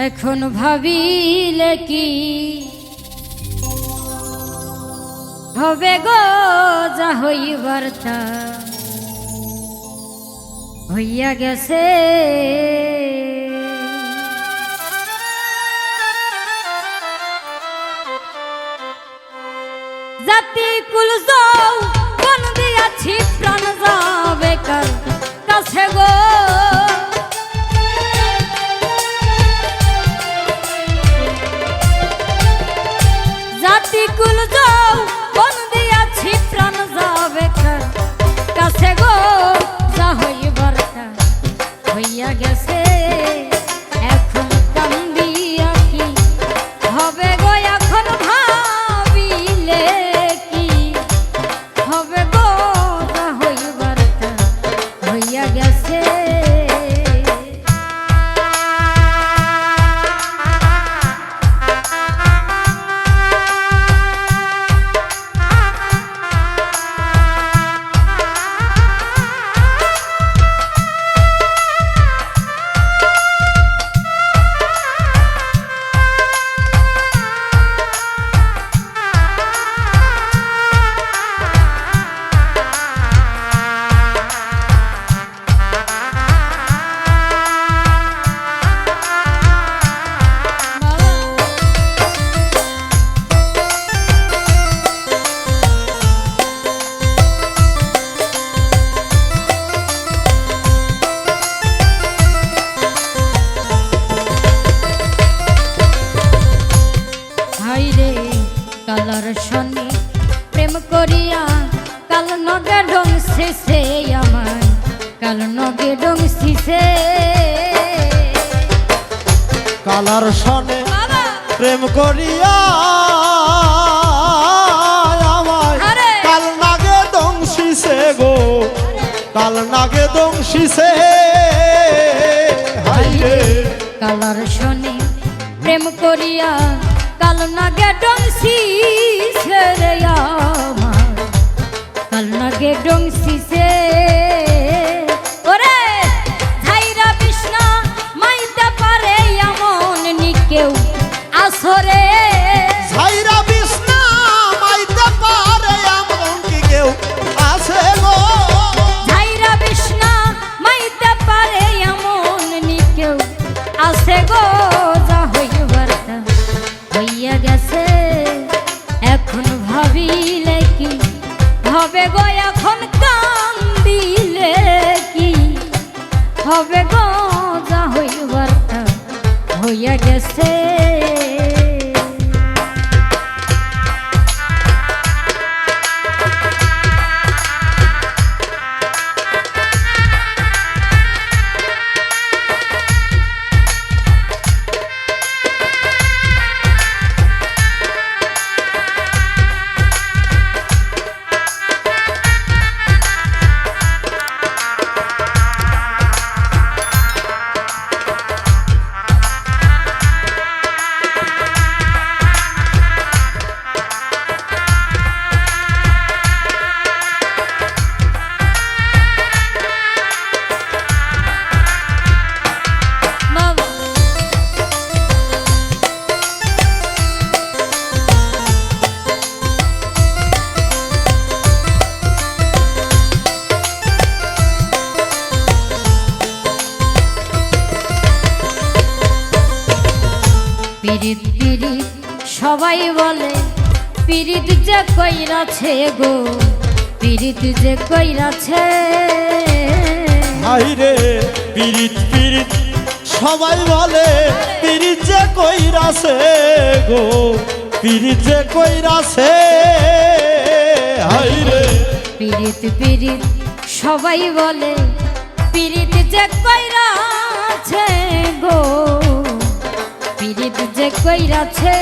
এখন ভাবিলে কি? হবে গো যা হইবার হইয়া গেছে। জাতি কুল যাও কোন দিয়াছি, প্রাণ যাবে কাছে গো? কালার শনি প্রেম করিয়া কাল নগে ডং শেষে আমার কাল নগে ডং শেষে। কালার সনে প্রেম করিয়া! কাল নাগে দংশিছে গো কাল নাগে দংশিছে হাই রে! কালার শনি প্রেম করিয়া কাল গেডং শেষে রে আমার। কালনা নগে ডং সবাই বলে পিরিত যে কইরাছে গো পিরিত যে কইরাছে রে পিরিত পিরিত সবাই বলে পিরিত যে কইরাছে গো পিরিত যে কইরাছে রে। পিরিত পিরিত সবাই বলে পিরিত যে কইরাছে গো পিরিত যে কইরাছে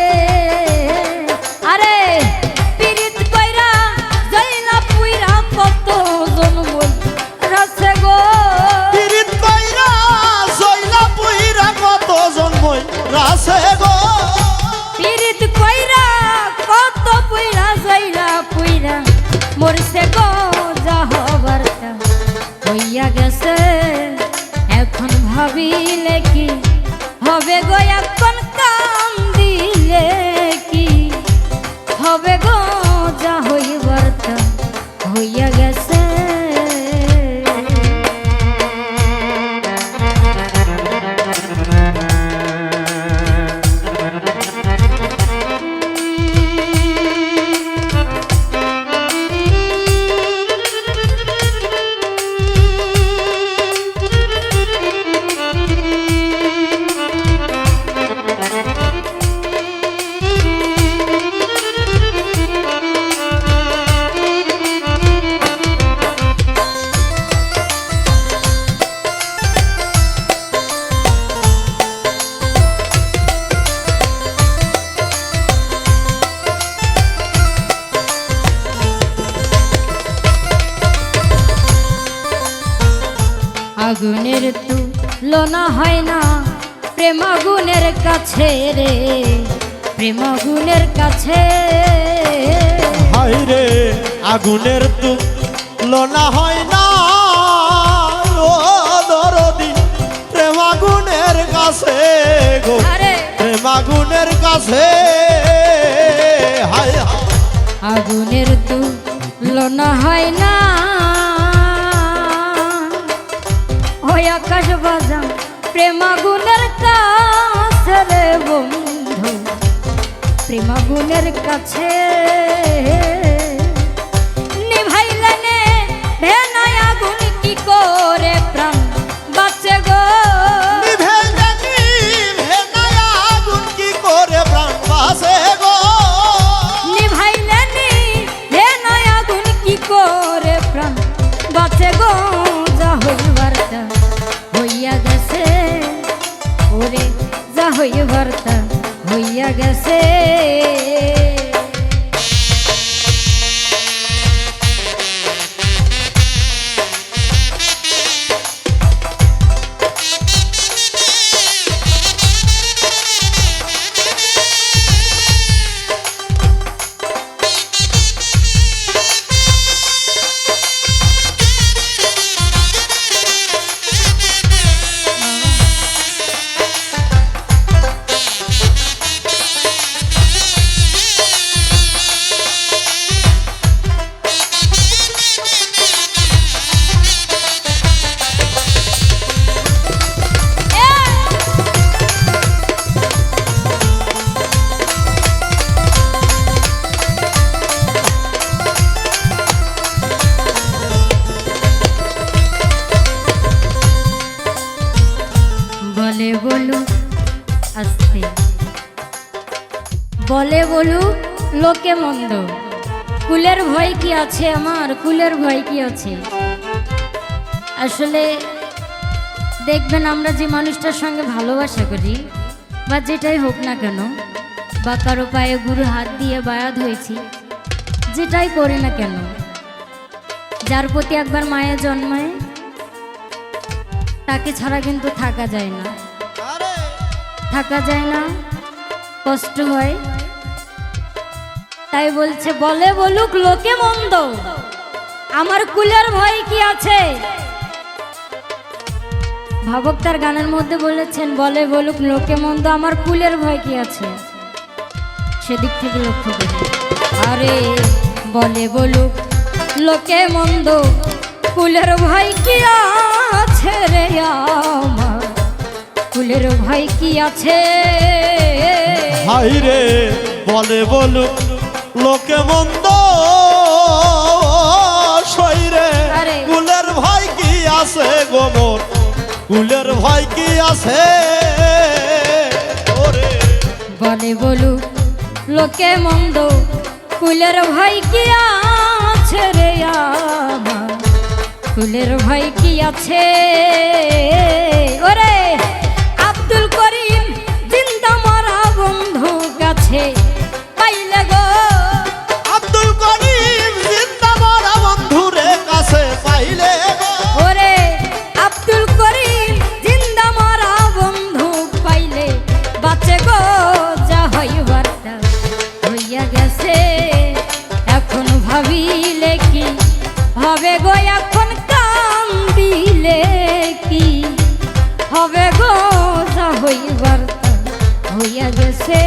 হয় না। প্রেম আগুনের কাছে রে প্রেম আগুনের কাছে। হয় রে আগুনের তুলনা হয় না। ও দরদি প্রেম আগুনের কাছে গো। আরে। প্রেম আগুনের কাছে হায় হায়। হয় না। ওই আকাশ বাজাম প্রেম আগুনের কাছে রে বন্ধু প্রেম আগুনের কাছে। হইবার হইয়া গেছে। লোকে মন্দ? কুলের ভয় কি আছে আমার? কুলের ভয় কি আছে? আসলে দেখবেন আমরা যে মানুষটার সঙ্গে ভালোবাসা করি বা যেটাই হোক না কেন বা কারও পায়ে গুরু হাত দিয়ে বায়াত হয়েছি যেটাই করি না কেন যার প্রতি একবার মায়া জন্মায় তাকে ছাড়া কিন্তু থাকা যায় না। থাকা যায় না কষ্ট হয়। তাই বলছে, বলে বলুক, লোকে মন্দ। আমার কুলের ভয় কি আছে? ভাবক তার গানের মধ্যে বলেছেন, বলে বলুক, লোকে মন্দ, আমার কুলের ভয় কি আছে? সেদিক থেকে লক্ষ্য করি আরে, বলে বলুক, লোকে মন্দ, কুলের ভয় কি আছে রে আমার? কুলের ভয় কি আছে? হাই রে বলে বলুক লোকে মন্দ আরে। কুলের ভাই কি আছে গোমর কুলের ভাই কি আছে বলে বলুক লোকে মন্দ কুলের ভাই কি আছে রে আমার? কুলের ভাই কি আছে? ওরে হবে গো এখন কাম দিলে কি? হবে গো হইবার হইয়া গেছে।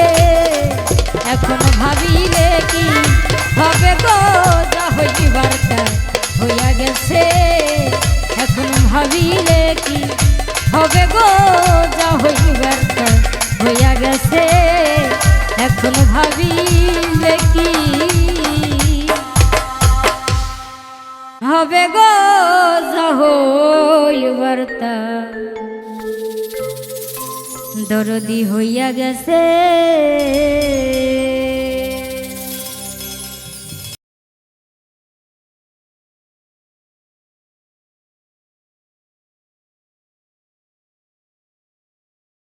হইয়া এখন ভাবিলে কি হবে গো? যা হইবার তা হইয়া গেছে। এখন ভাবিলে কি হবে গো? যা হইবার তা হইয়া গেছে। এখন ভাবিলে কি হবে গো? যাহই বার্তা। দরদি হইয়া গেছে।